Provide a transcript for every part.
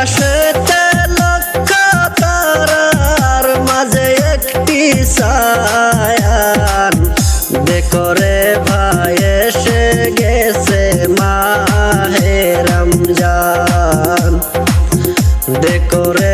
আকাশেতে লক্ষ তারার মাঝে একটি সায়ান। দেখরে ভাই এসে গেছে মাহে রমজান। দেখরে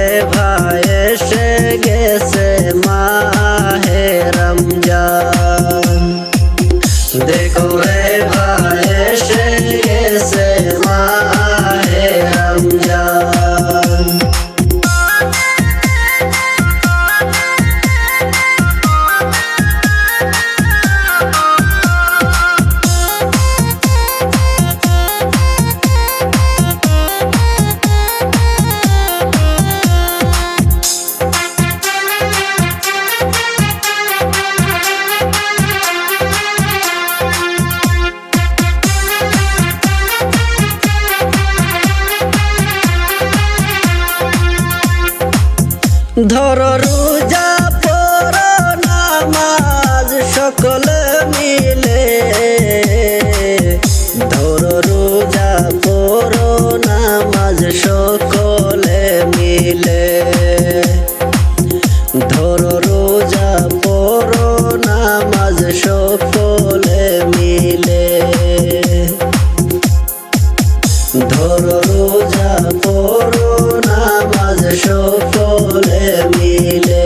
ধর রোজা পর নামাজ সকলে মিলে ধর রোজা নামাজ সকলে মিলে।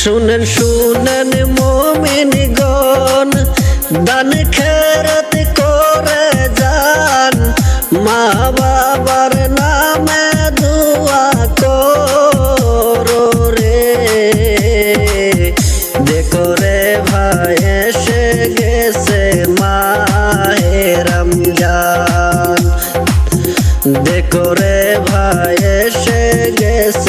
শুনেন শুনেন মমিন গন দান খেরত করে যান। মা বাবার নামে দোয়া করো রে। দেখো রে ভাই, এসে গেছে মাহে রমজান। দেখো রে ভাই, এসে গেছে